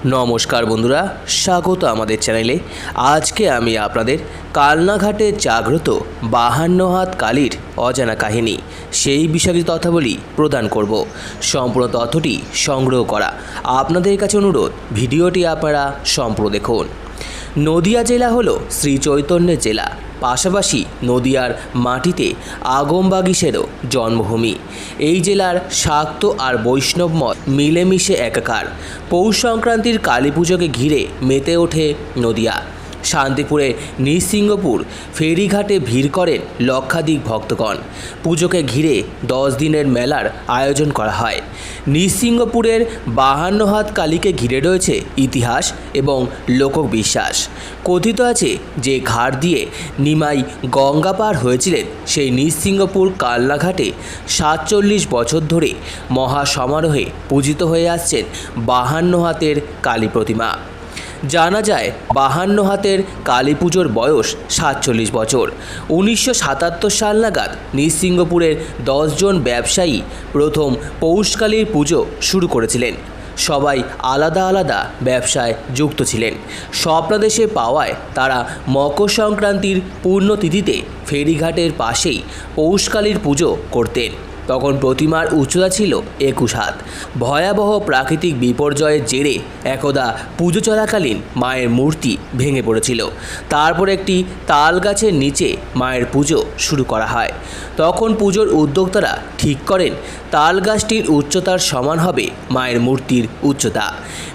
নমস্কার বন্ধুরা, স্বাগত আমাদের চ্যানেলে। আজকে আমি আপনাদের কালনাঘাটে জাগ্রত বাহান্ন হাত কালীর অজানা কাহিনী, সেই বিষয়ে তথ্যাবলী প্রদান করব। সম্পূর্ণ তথ্যটি সংগ্রহ করা আপনাদের কাছে অনুরোধ, ভিডিওটি আপনারা সম্পূর্ণ দেখুন। নদিয়া জেলা হলো শ্রী চৈতন্যের জেলা। পাশাপাশি নদিয়ার মাটিতে আগমবাগিসেরও জন্মভূমি। এই জেলার শাক্ত আর বৈষ্ণব মত মিলেমিশে একাকার। পৌষ সংক্রান্তির কালী পুজোকে ঘিরে মেতে ওঠে নদিয়া। শান্তিপুরে নৃসিংহপুর ফেরিঘাটে ভিড় করেন লক্ষাধিক ভক্তগণ। পুজোকে ঘিরে দশ দিনের মেলার আয়োজন করা হয়। নৃসিংহপুরের বাহান্ন হাত কালীকে ঘিরে রয়েছে ইতিহাস এবং লোকবিশ্বাস। কথিত আছে যে ঘাট দিয়ে নিমাই গঙ্গা পার হয়েছিলেন সেই নৃসিংহপুর কালনাঘাটে সাতচল্লিশ বছর ধরে মহা সমারোহে পূজিত হয়ে আসছেন বাহান্ন হাতের কালী প্রতিমা। জানা যায়, বাহান্ন হাতের কালী পুজোর বয়স সাতচল্লিশ বছর। উনিশশো সাতাত্তর সাল নাগাদ নৃসিংহপুরের দশজন ব্যবসায়ী প্রথম পৌষকালীর পুজো শুরু করেছিলেন। সবাই আলাদা আলাদা ব্যবসায় যুক্ত ছিলেন। স্বপ্নাদেশে পাওয়ায় তারা মকর সংক্রান্তির পূর্ণতিথিতে ফেরিঘাটের পাশেই পৌষকালীর পুজো করতেন। তখন প্রতিমার উচ্চতা ছিল একুশ হাত। ভয়াবহ প্রাকৃতিক বিপর্যয়ের জেরে একদা পুজো চলাকালীন মায়ের মূর্তি ভেঙে পড়েছিল। তারপর একটি তাল গাছের নিচে মায়ের পুজো শুরু করা হয়। তখন পুজোর উদ্যোক্তারা ঠিক করেন, তাল গাছটির উচ্চতার সমান হবে মায়ের মূর্তির উচ্চতা।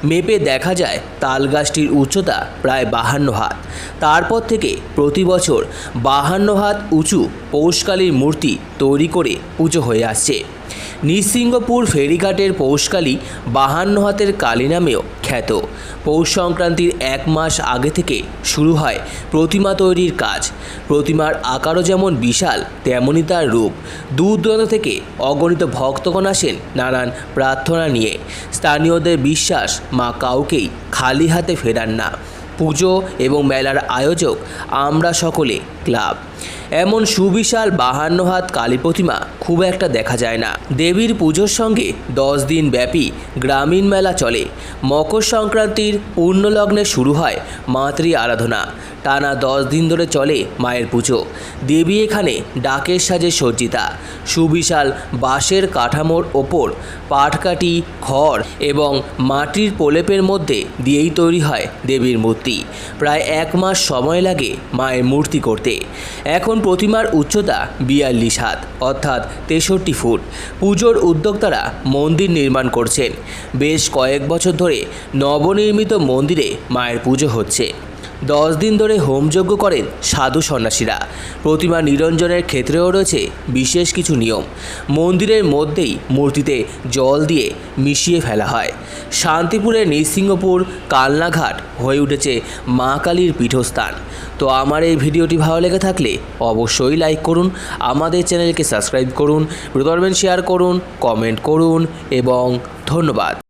মেপে দেখা যায় তাল গাছটির উচ্চতা প্রায় বাহান্ন হাত। তারপর থেকে প্রতি বছর বাহান্ন হাত উঁচু পৌষকালীর মূর্তি তৈরি করে পুজো হয়ে আসছে। নৃসিংহপুর ফেরিঘাটের পৌষকালী বাহান্ন হাতের কালী নামেও খ্যাত। পৌষ সংক্রান্তির এক মাস আগে থেকে শুরু হয় প্রতিমা তৈরির কাজ। প্রতিমার আকারও যেমন বিশাল, তেমনই তার রূপ। দূর দূরান্ত থেকে অগণিত ভক্তগণ আসেন নানান প্রার্থনা নিয়ে। স্থানীয়দের বিশ্বাস মা কাউকেই খালি হাতে ফেরান না। পুজো এবং মেলার আয়োজক আমরা সকলে ক্লাব। এমন সুবিশাল বাহান্ন হাত কালী প্রতিমা খুব একটা দেখা যায় না। দেবীর পুজোর সঙ্গে দশ দিন ব্যাপী গ্রামীণ মেলা চলে। মকর সংক্রান্তির পূর্ণলগ্নে শুরু হয় মাতৃ আরাধনা। টানা দশ দিন ধরে চলে মায়ের পুজো। দেবী এখানে ডাকের সাজে সজ্জিতা। সুবিশাল বাঁশের কাঠামোর ওপর পাটকাঠি, খড় এবং মাটির প্রলেপের মধ্যে দিয়েই তৈরি হয় দেবীর মূর্তি। প্রায় এক মাস সময় লাগে মায়ের মূর্তি করতে। এখন প্রতিমার উচ্চতা বিয়াল্লিশ হাত। অর্থাৎ তেষট্টি ফুট। পুজোর উদ্যোক্তারা মন্দির নির্মাণ করছেন। বেশ কয়েক বছর ধরে নবনির্মিত মন্দিরে মায়ের পুজো হচ্ছে। দশ দিন ধরে হোমযজ্ঞ করেন সাধু সন্ন্যাসীরা। প্রতিমা নিরঞ্জনের ক্ষেত্রেও রয়েছে বিশেষ কিছু নিয়ম। মন্দিরের মধ্যেই মূর্তিতে জল দিয়ে মিশিয়ে ফেলা হয়। শান্তিপুরের নৃসিংহপুর কালনাঘাট হয়ে উঠেছে মা কালীর পীঠস্থান। তো আমার এই ভিডিওটি ভালো লেগে থাকলে অবশ্যই লাইক করুন, আমাদের চ্যানেলকে সাবস্ক্রাইব করুন প্রদর্বেন শেয়ার করুন কমেন্ট করুন এবং ধন্যবাদ।